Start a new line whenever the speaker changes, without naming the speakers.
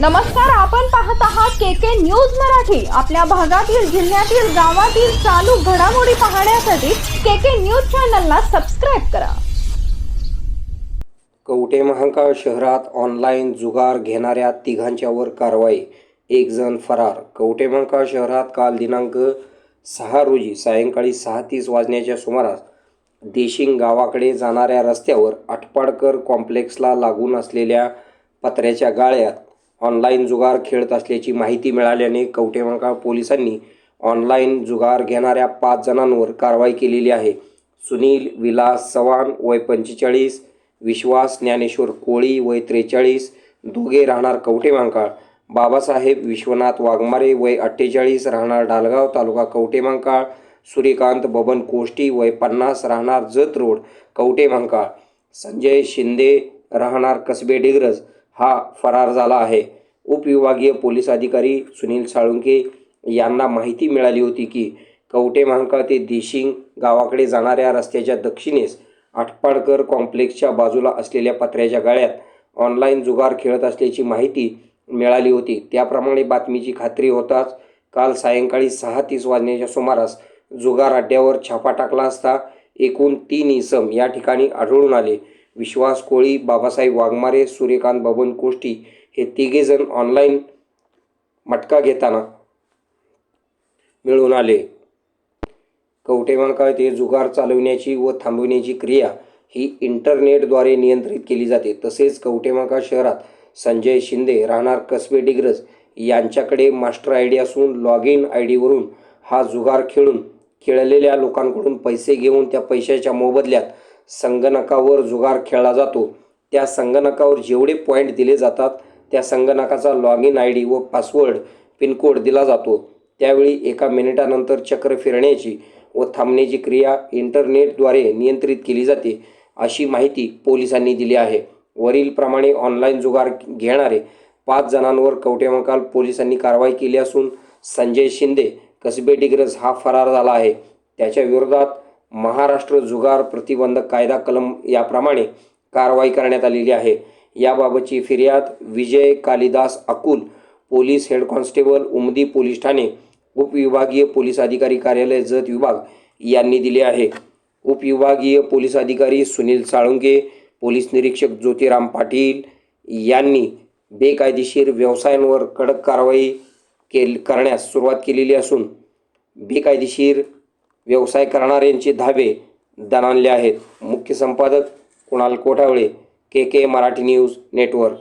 नमस्कार आपण पाहत आहात के के न्यूज मराठी. आपल्या भागातील जिल्ह्यातील गावातील चालू घडामोडी पाहण्यासाठी के के न्यूज चॅनलला सबस्क्राईब करा.
कवठे महांकाळ शहरात ऑनलाईन जुगार घेणाऱ्या तिघांच्यावर कारवाई. एक जण फरार. कवठे महांकाळ शहरात काल दिनांक सहा रोजी सायंकाळी सहा तीस वाजण्याच्या सुमारास देशिंग गावाकडे जाणाऱ्या रस्त्यावर आटपाडकर कॉम्प्लेक्सला लागून असलेल्या पत्र्याच्या गाळ्यात ऑनलाईन जुगार खेळत असल्याची माहिती मिळाल्याने कवठे पोलिसांनी ऑनलाईन जुगार घेणाऱ्या पाच जणांवर कारवाई केलेली आहे. सुनील विलास चव्हाण वय पंचेचाळीस विश्वास ज्ञानेश्वर कोळी वय त्रेचाळीस दोघे राहणार कवटेमांकाळ बाबासाहेब विश्वनाथ वाघमारे वय अठ्ठेचाळीस राहणार डालगाव तालुका कवटेमांकाळ सूर्यकांत बबन कोष्टी वय पन्नास राहणार जत रोड कवटेमांकाळ संजय शिंदे राहणार कसबे डिग्रज. हा फरार झाला आहे. उपविभागीय पोलीस अधिकारी सुनील साळुंके यांना माहिती मिळाली होती की कवटे महांकाळ ते देशिंग गावाकडे जाणाऱ्या रस्त्याच्या दक्षिणेस आटपाडकर कॉम्प्लेक्सच्या बाजूला असलेल्या पत्र्याच्या गाळ्यात ऑनलाईन जुगार खेळत असल्याची माहिती मिळाली होती. त्याप्रमाणे बातमीची खात्री होताच काल सायंकाळी सहा तीस वाजण्याच्या सुमारास जुगार अड्ड्यावर छापा टाकला असता एकूण तीन इसम या ठिकाणी आढळून आले. विश्वास कोळी बाबासाहेब वाघमारे सूर्यकांत बबन कोष्टी हे तिघेजण ऑनलाईन मटका घेताना मिळून आले. कवठेमांकाळ ते जुगार चालविण्याची व थांबविण्याची क्रिया ही इंटरनेटद्वारे नियंत्रित केली जाते. तसेच कवटेमाका शहरात संजय शिंदे राहणार कसबे डिग्रज यांच्याकडे मास्टर आय डी असून लॉग इन आय डीवरून हा जुगार खेळून खेळलेल्या लोकांकडून पैसे घेऊन त्या पैशाच्या मोबदल्यात संगणकावर जुगार खेळला जातो. त्या संगणकावर जेवढे पॉईंट दिले जातात त्या संगणकाचा लॉग इन आय डी व पासवर्ड पिनकोड दिला जातो. त्यावेळी एका मिनिटानंतर चक्र फिरण्याची व थांबण्याची क्रिया इंटरनेटद्वारे नियंत्रित केली जाते अशी माहिती पोलिसांनी दिली आहे. वरीलप्रमाणे ऑनलाईन जुगार घेणारे पाच जणांवर कवटेमकाल पोलिसांनी कारवाई केली असून संजय शिंदे कसबे डिग्रज हा फरार झाला आहे. त्याच्या विरोधात महाराष्ट्र जुगार प्रतिबंधक कायदा कलम याप्रमाणे कारवाई करण्यात आलेली आहे. याबाबतची फिर्याद Vijay Kalidas Akul police head constable Umadi police Thane उपविभागीय पोलीस अधिकारी कार्यालय जत विभाग यांनी दिली आहे. उपविभागीय पोलीस अधिकारी सुनील साळुंके पोलीस निरीक्षक ज्योतिराम पाटील यांनी बेकायदेशीर व्यवसायांवर कडक कारवाई केल करण्यास सुरुवात केलेली असून बेकायदेशीर व्यवसाय करणाऱ्यांचे धाबे दणाणले आहेत. मुख्य संपादक Kunal Kothawale K K Marathi news network.